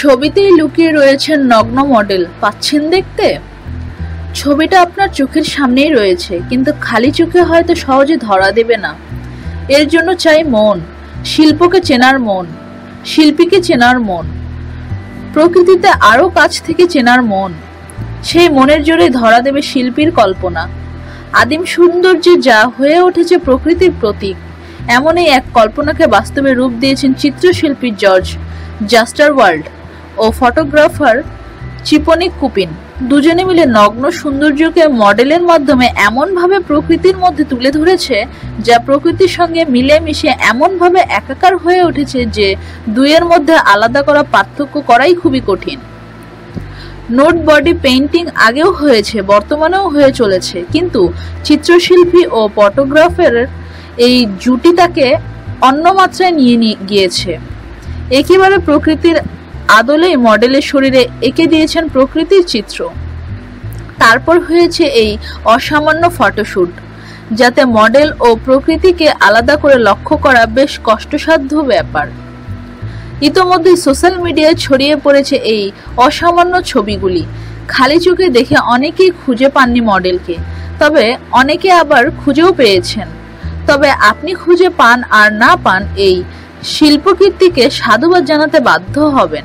ছবিতেই লুকিয়ে রয়েছেন নগ্ন মডেল। পাচ্ছেন দেখতে? ছবিটা আপনার চোখের সামনেই রয়েছে, কিন্তু খালি চোখে হয়তো সহজে ধরা দেবে না। এর জন্য চাই মন, শিল্পকে চেনার মন, শিল্পীকে চেনার মন, প্রকৃতিতে আরও কাছ থেকে চেনার মন। সেই মনের জোরে ধরা দেবে শিল্পীর কল্পনা। আদিম সৌন্দর্যে যা হয়ে উঠেছে প্রকৃতির প্রতীক, এমনই এক কল্পনাকে বাস্তবে রূপ দিয়েছেন চিত্রশিল্পী জর্জ জাস্টার ওয়ার্ল্ড। ও ফটোগ্রাফার চিপনিক কুপিন। দুজনে মিলে নগ্ন সৌন্দর্যকে মডেলের মাধ্যমে এমনভাবে প্রকৃতির মধ্যে তুলে ধরেছে, যা প্রকৃতির সঙ্গে মিলেমিশে এমনভাবে একাকার হয়ে উঠেছে যে দুইয়ের মধ্যে আলাদা করা পার্থক্য করাই খুবই কঠিন। নোট বডি পেইন্টিং আগেও হয়েছে, বর্তমানেও হয়ে চলেছে, কিন্তু চিত্রশিল্পী ও ফটোগ্রাফের এই জুটি তাকে অন্য মাত্রায় নিয়ে গিয়েছে। একেবারে প্রকৃতির আদলেই মডেলের শরীরে এঁকে দিয়েছেন প্রকৃতির চিত্র। তারপর হয়েছে এই অসামান্য ফটোশ্যুট যাতে মডেল ও প্রকৃতিকে আলাদা করে লক্ষ্য করা বেশ কষ্টসাধ্য ব্যাপার। ইতোমধ্যে সোশ্যাল মিডিয়ায় ছড়িয়ে পড়েছে এই অসামান্য ছবিগুলি। খালি চোখে দেখে অনেকেই খুঁজে পাননি মডেলকে, তবে অনেকে আবার খুঁজেও পেয়েছেন। তবে আপনি খুঁজে পান আর না পান এই শিল্পকীর্তিকে সাধুবাদ জানাতে বাধ্য হবেন।